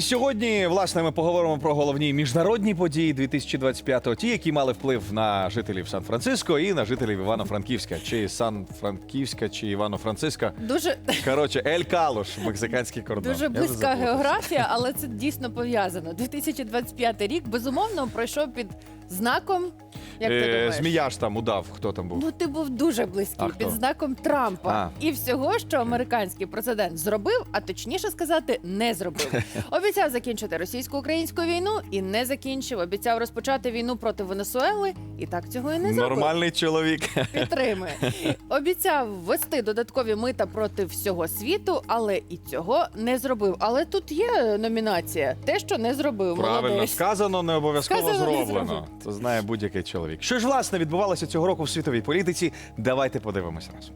Сьогодні, власне, ми поговоримо про головні міжнародні події 2025-го, ті, які мали вплив на жителів Сан-Франциско і на жителів Івано-Франківська, чи Сан-Франківська, чи Івано-Франциска. Дуже Коротше, Ель Калуш, мексиканський кордон. дуже близька географія, але це дійсно пов'язано. 2025 рік безумовно пройшов під знаком. Як ти Е, думаєш? Змія ж там удав, хто там був. Ну, ти був дуже близький А хто? під знаком Трампа А. і всього, що американський президент зробив, а точніше сказати, не зробив. Обіцяв закінчити російсько-українську війну і не закінчив. Обіцяв розпочати війну проти Венесуели, і так цього і не зробив. Нормальний чоловік. Підтримує. Обіцяв ввести додаткові мита проти всього світу, але і цього не зробив. Але тут є номінація: те, що не зробив. Правильно Молодець. сказано, не обов'язково Сказано, не зроблено. зроблено. Це знає будь-який чоловік. Що ж власне відбувалося цього року в світовій політиці? Давайте подивимось разом.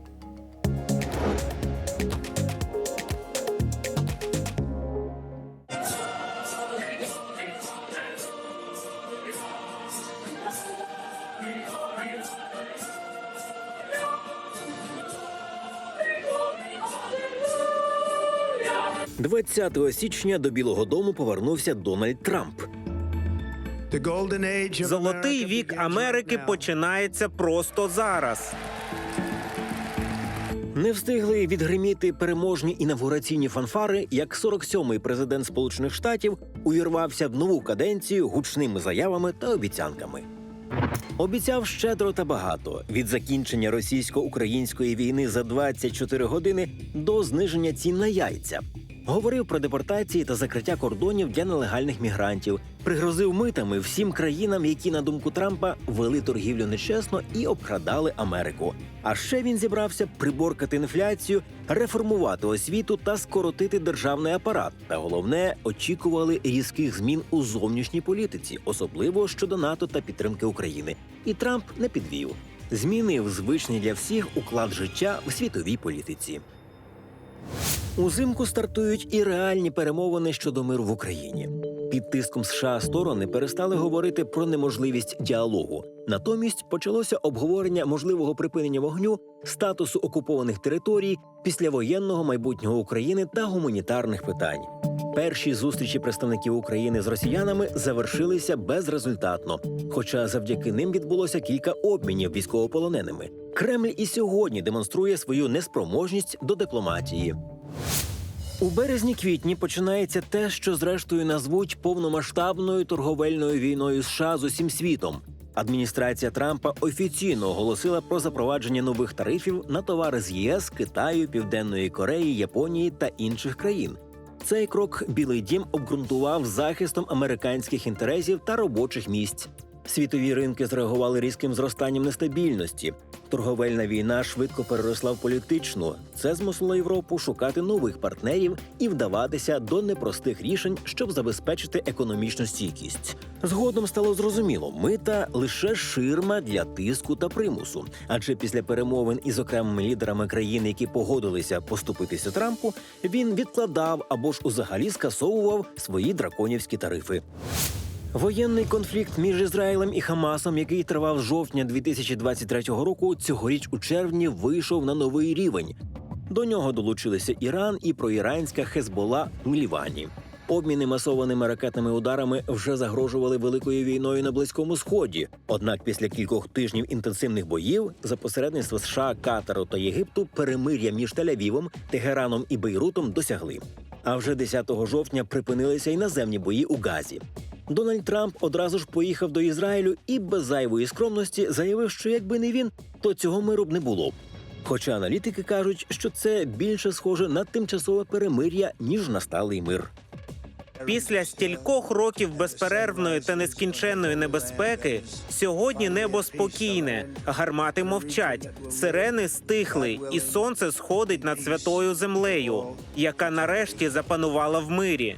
– 20 січня до Білого Дому повернувся Дональд Трамп. Золотий вік Америки починається просто зараз. Не встигли відгриміти переможні інавгураційні фанфари, як 47-й президент Сполучених Штатів увірвався в нову каденцію гучними заявами та обіцянками. Обіцяв щедро та багато від закінчення російсько-української війни за 24 години до зниження цін на яйця. Говорив про депортації та закриття кордонів для нелегальних мігрантів, пригрозив митами всім країнам, які, на думку Трампа, вели торгівлю нечесно і обкрадали Америку. А ще він зібрався приборкати інфляцію, реформувати освіту та скоротити державний апарат. Та головне, очікували різких змін у зовнішній політиці, особливо щодо НАТО та підтримки України. І Трамп не підвів. Змінив звичний для всіх уклад життя у світовій політиці. Узимку стартують і реальні перемовини щодо миру в Україні. Під тиском США сторони перестали говорити про неможливість діалогу. Натомість почалося обговорення можливого припинення вогню, статусу окупованих територій, післявоєнного майбутнього України та гуманітарних питань. Перші зустрічі представників України з росіянами завершилися безрезультатно, хоча завдяки ним відбулося кілька обмінів військовополоненими. Кремль і сьогодні демонструє свою неспроможність до дипломатії. У березні-квітні починається те, що зрештою назвуть повномасштабною торговельною війною США з усім світом. Адміністрація Трампа офіційно оголосила про запровадження нових тарифів на товари з ЄС, Китаю, Південної Кореї, Японії та інших країн. Цей крок Білий Дім обґрунтував захистом американських інтересів та робочих місць. Світові ринки зреагували різким зростанням нестабільності. Торговельна війна швидко переросла в політичну. Це змусило Європу шукати нових партнерів і вдаватися до непростих рішень, щоб забезпечити економічну стійкість. Згодом стало зрозуміло, мита лише ширма для тиску та примусу. Адже після перемовин із окремими лідерами країн, які погодилися поступитися Трампу, він відкладав або ж узагалі скасовував свої драконівські тарифи. Воєнний конфлікт між Ізраїлем і Хамасом, який тривав з жовтня 2023 року, цьогоріч у червні вийшов на новий рівень. До нього долучилися Іран і проіранська Хезбола в Лівані. Обміни масованими ракетними ударами вже загрожували великою війною на близькому сході. Однак, після кількох тижнів інтенсивних боїв за посередництва США, Катару та Єгипту перемир'я між Тель-Авівом, Тегераном і Бейрутом досягли. А вже 10 жовтня припинилися й наземні бої у Газі. Дональд Трамп одразу ж поїхав до Ізраїлю і без зайвої скромності заявив, що якби не він, то цього миру б не було. Хоча аналітики кажуть, що це більше схоже на тимчасове перемир'я, ніж на сталий мир. Після стількох років безперервної та нескінченної небезпеки сьогодні небо спокійне, гармати мовчать, сирени стихли, і сонце сходить над святою землею, яка нарешті запанувала в мирі.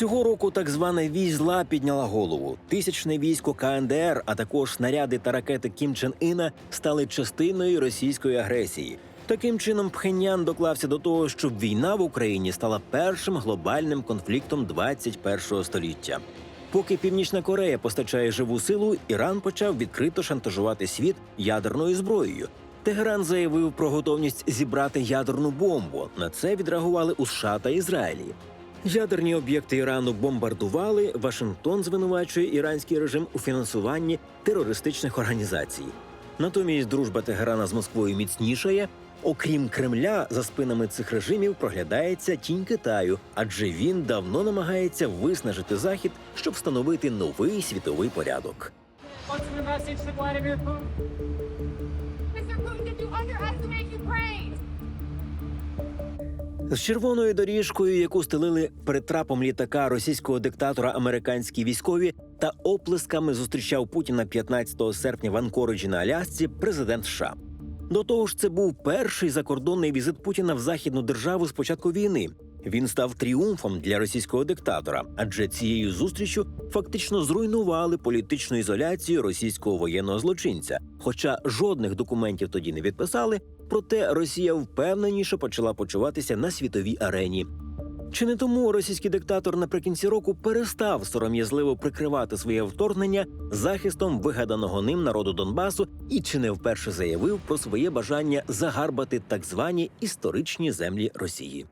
Цього року так звана вісь зла підняла голову. Тисячне військо КНДР, а також снаряди та ракети Кім Чен Іна стали частиною російської агресії. Таким чином, Пхеньян доклався до того, щоб війна в Україні стала першим глобальним конфліктом 21-го століття. Поки Північна Корея постачає живу силу, Іран почав відкрито шантажувати світ ядерною зброєю. Тегеран заявив про готовність зібрати ядерну бомбу. На це відреагували у США та Ізраїлі. Ядерні об'єкти Ірану бомбардували. Вашингтон звинувачує іранський режим у фінансуванні терористичних організацій. Натомість дружба Тегерана з Москвою міцнішає. Окрім Кремля, за спинами цих режимів проглядається тінь Китаю, адже він давно намагається виснажити захід, щоб встановити новий світовий порядок. З червоною доріжкою, яку стелили перед трапом літака російського диктатора американські військові, та оплесками зустрічав Путіна 15 серпня в Анкориджі на Алясці президент США. До того ж, це був перший закордонний візит Путіна в західну державу з початку війни. Він став тріумфом для російського диктатора, адже цією зустрічю фактично зруйнували політичну ізоляцію російського воєнного злочинця. Хоча жодних документів тоді не відписали, проте Росія впевненіше почала почуватися на світовій арені. Чи не тому російський диктатор наприкінці року перестав сором'язливо прикривати своє вторгнення захистом вигаданого ним народу Донбасу і чи не вперше заявив про своє бажання загарбати так звані історичні землі Росії?